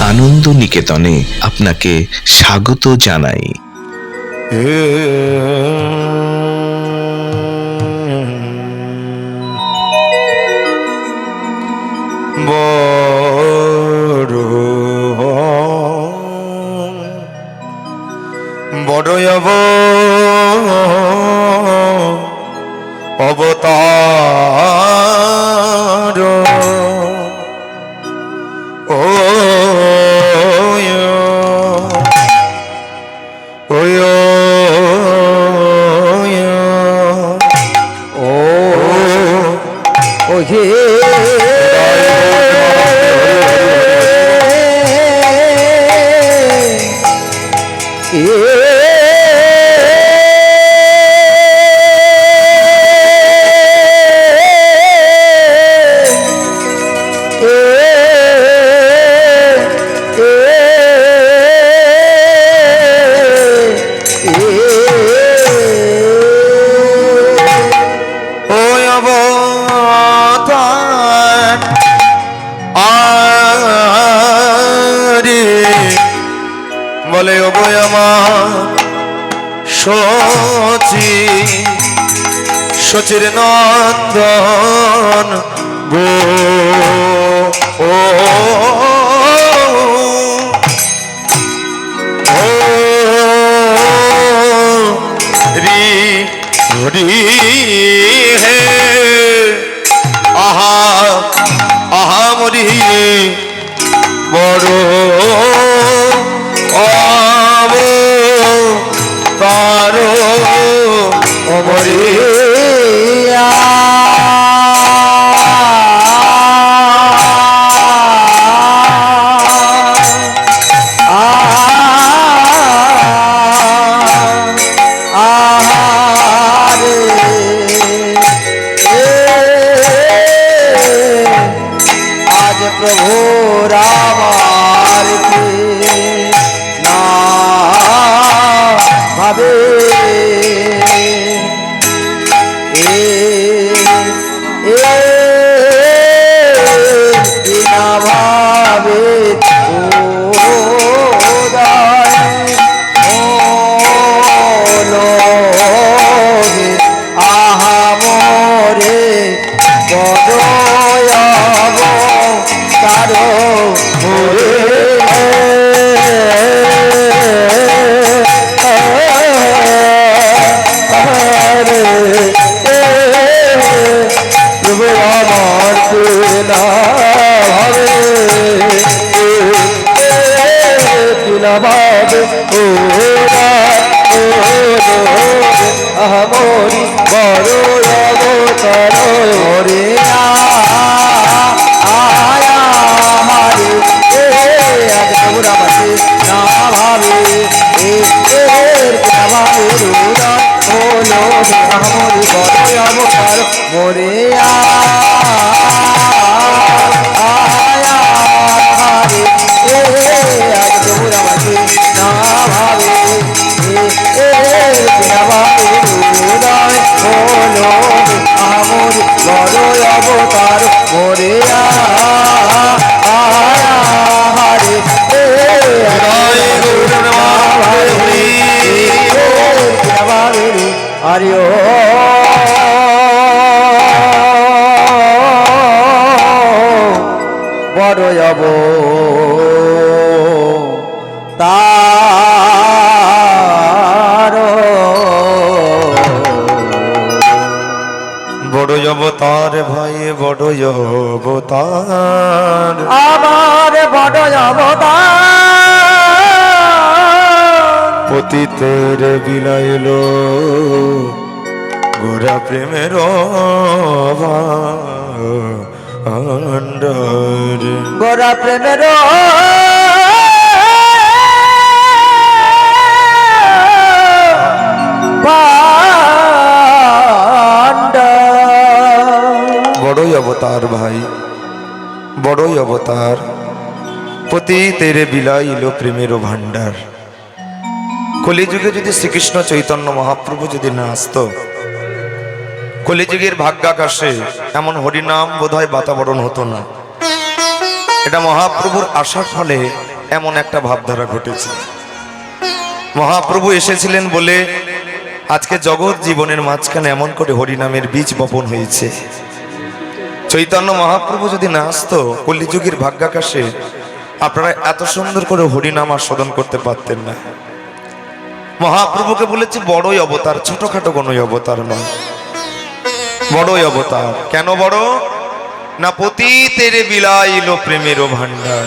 আনন্দ নিকেতনে আপনাকে স্বাগত জানাই। বড় বড় অব অবতার। সচি সচির নন্দন গো ও রি হরি তার বড় অবতার মোরে আয়া অবতার ভাই বড় অবতার। আমার বড় অবতার। পতিতের বিলাইল গোরা প্রেমের গোরা প্রেমের অবতার প্রতি তেরে বিলাইল প্রেমের ভাণ্ডার। কলিযুগে যদি শ্রীকৃষ্ণ চৈতন্য মহাপ্রভু যদি না আসতো, কলিযুগের ভাগ্যাকাশে এমন হরিনাম বোধহয় বাতাবরণ হতো না। এটা মহাপ্রভুর আসার ফলে এমন একটা ভাবধারা ঘটেছে। মহাপ্রভু এসেছিলেন বলে আজকে জগৎ জীবনের মাঝখানে এমন করে হরিনামের বীজ বপন হয়েছে। চৈতন্য মহাপ্রভু যদি না আসতো, কলিযুগের ভাগ্যাকাশে আপনারা এত সুন্দর করে হরিনাম আস্বাদন করতে পারতেন না। মহাপ্রভুকে বলেছি, বড়ই অবতার, ছোটখাটো কোনো অবতার নয়। বড়ই অবতার। কেন বড়? না পতিতের বিলাইল প্রেমের ভান্ডার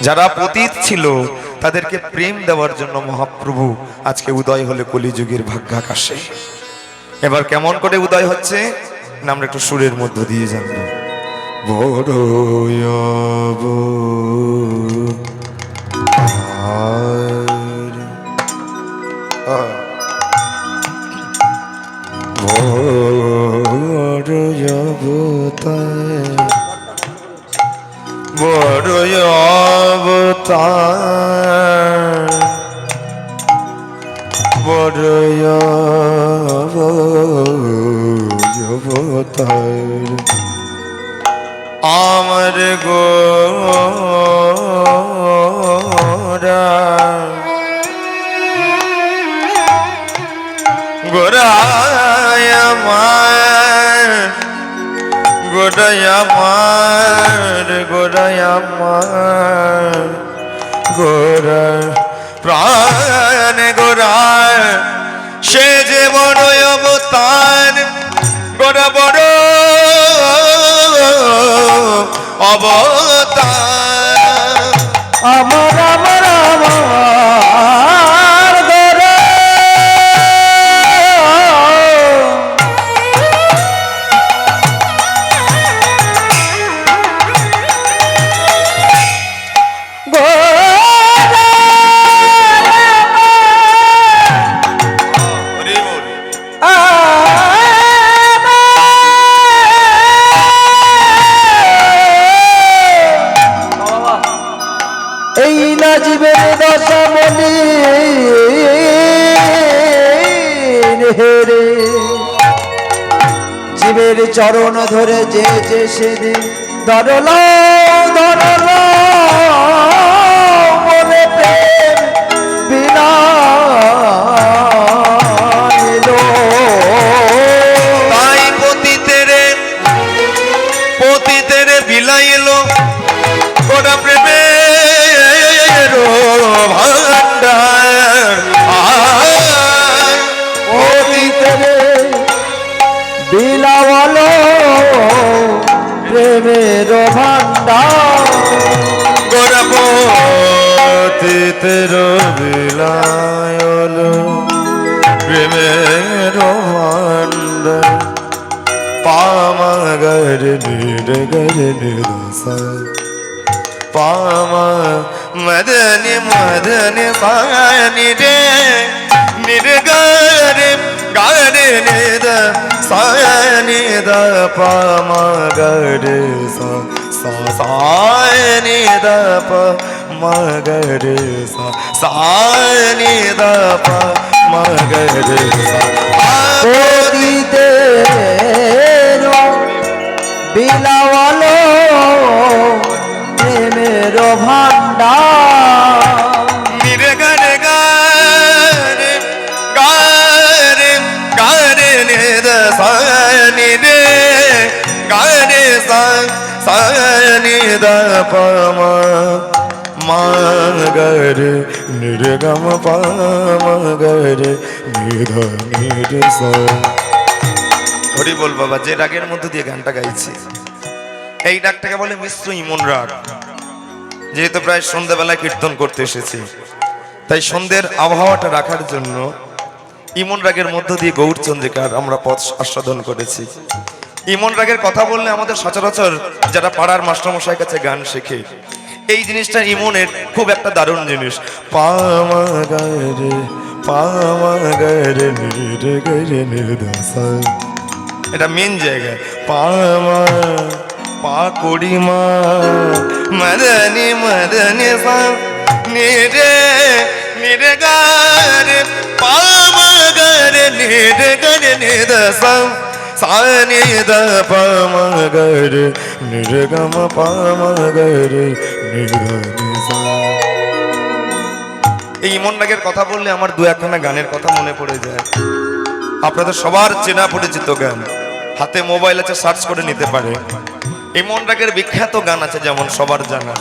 যারা পতিত ছিল, তাদেরকে প্রেম দেওয়ার জন্য মহাপ্রভু আজকে উদয় হলে কলিযুগের ভাগ্যাকাশে। এবার কেমন করে উদয় হচ্ছে? না আমরা একটু সুরের মধ্য দিয়ে জানব বড় বড় অবতার বড় অবতার আমার আমার গোড়ায় আমার গোড়ায় প্রাণ গোড়ায় সে যে বড় অবতার গোড়া বড় অবতার। আমার আমার। হেরে। জীবের চরণ ধরে যে যে সেদিন। ধরল ধরল পামা মদনি মদনি পানি রে নির্গর গারে নিদ সায়নি দ পামাগর সা সা সায়নি দ প মগর সা সায়নি দ প মগর সা অতীতের বিলাওয়ালো প্রেমের ভান্ডার নিরে গারে গারে গারে গারে নে দ সানি পম মা গরে নির্গম পম গরে নিধ নির হরি বল বাবা, যে রাগের মধ্যে দিয়ে গানটা গাইছি, এই ডাকটাকে বলে মিশ্র ইমন রাগ। যেহেতু প্রায় সন্ধ্যাবেলায় কীর্তন করতে এসেছি। তাই সন্ধ্যের আবহাওয়াটা রাখার জন্য ইমন রাগের মধ্য দিয়ে গৌরচন্দ্রিকার আমরা পথ আস্বাদন করেছি। ইমন রাগের কথা বললে আমাদের সচরাচর যারা পাড়ার মাস্টারমশাই কাছে গান শেখে, এই জিনিসটা ইমনের খুব একটা দারুণ জিনিস। এটা মেন জায়গা। পামা গারে নিরে গারে নিদ সা সানি দ পামা গারে নিরে গম পামা গারে এই ইমন রাগের কথা বললে আমার দু একখানা গানের কথা মনে পড়ে যায়। আপনাদের সবার চেনা পরিচিত গান। হাতে মোবাইল আছে, সার্চ করে নিতে পারে। ইমন রাগের বিখ্যাত গান আছে যেমন সবার জানা।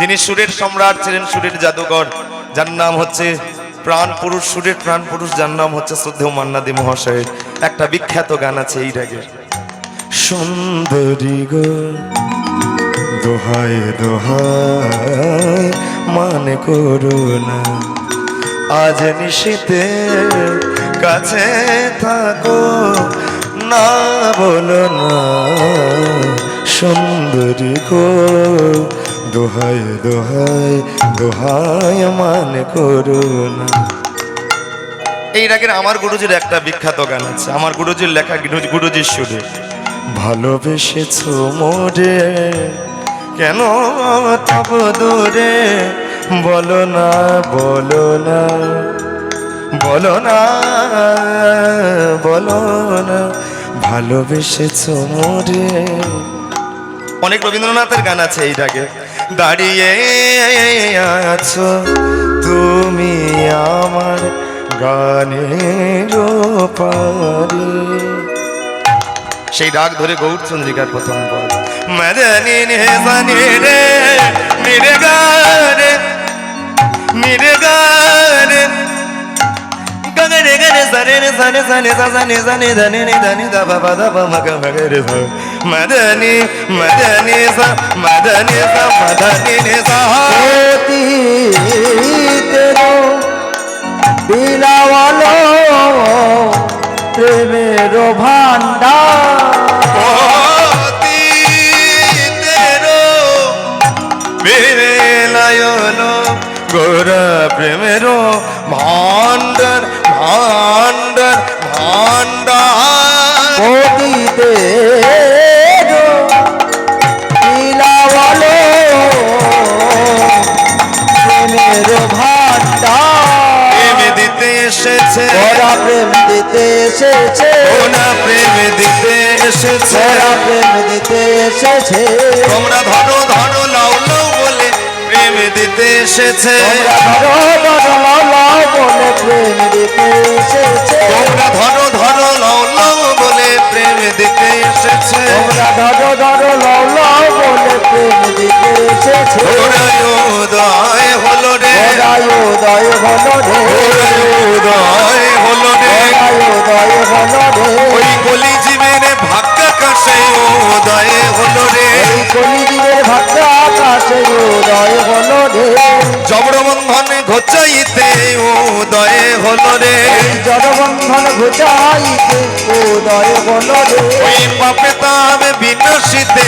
যিনি সুরের সম্রাট ছিলেন সুরের জাদুঘর, যার নাম হচ্ছে প্রাণ পুরুষ, সুরের প্রাণ পুরুষ, যার নাম হচ্ছে শ্রদ্ধেয় মান্নাদি মহাশয়ের। একটা বিখ্যাত গান আছে এই রাগের। সুন্দরী গো, দোহায় দোহাই মানে করুণা আজ নিশীতে কাছে থাকো, না বলো না। সুন্দরী গো দোহাই দোহাই দোহাই মানে করো না। এই রাগের আমার গুরুজির একটা বিখ্যাত গান আছে। আমার গুরুজির লেখা গুরু- গুরুজির সুরে। ভালোবেসেছ মোরে কেন তব দূরে? বলো না বলো না বলো না বলো না। ভালোবেসেছ মোরে অনেক রবীন্দ্রনাথের গান আছে এই ডাকে দাঁড়িয়ে আছো তুমি আমার পারে সেই ডাক ধরে গৌর চন্দ্রিকার প্রথম পদ মদনি নে জানি রে গগরে গরে সরে রে সরে সরে সনে সনে ধনে নে ধনে দ ব ব দ ব ম গ ম গ রে স মদনি মদনি স মদনি স মদনি নে স অতীতেরও বিলাওয়ালো এসেছে। ওনা প্রেম দিতে এসেছে। ওরা প্রেম দিতে এসেছে। তোমরা ধরো ধরো লাউ লাউ বলে প্রেম দিতে এসেছে। তোমরা ধরো ধরো লাও লাও বলে প্রেম দিতে এসেছে। তোমরা ধরো ধরো লাউ লাউ বলে প্রেম দিতে এসেছে। তোমরা ধরো ধরো লাও লাও বলে প্রেম দিতে এসেছে। ওরাই উদয় হলো রে। ওরাই উদয় হলো রে। ওরাই উদয় ঘোচাইতে উদয় হলো রে। জনবন্ধন জড়বন্ধন ঘুচাইতে উদয় হলো রে। ওই পাপে তাপ বিনাশিতে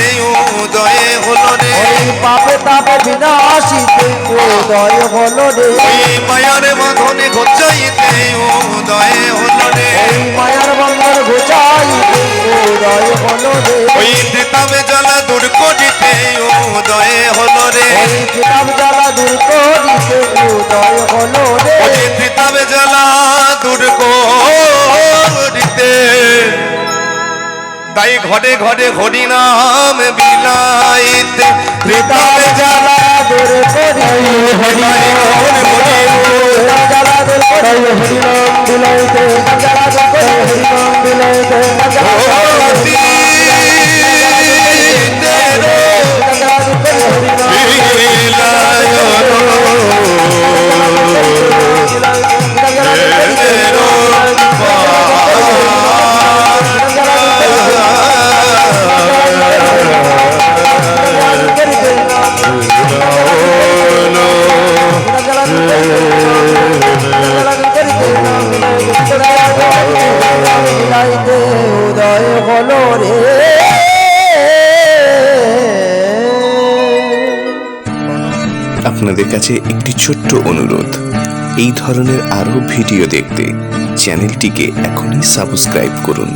উদয় হলো রে। ওই পাপে তাপ বিনাশিতে উদয় হলো রে। ওই মায়ার বাঁধনে ঘোচাইতে হলো রে। তবে জ্বালা দূর করিতে। তাই ঘরে ঘরে হরিনাম বিলাইতে। তিতাবে জ্বালা অনুরোধ এই ধরনের আরও ভিডিও দেখতে চ্যানেলটিকে এখনই সাবস্ক্রাইব করুন।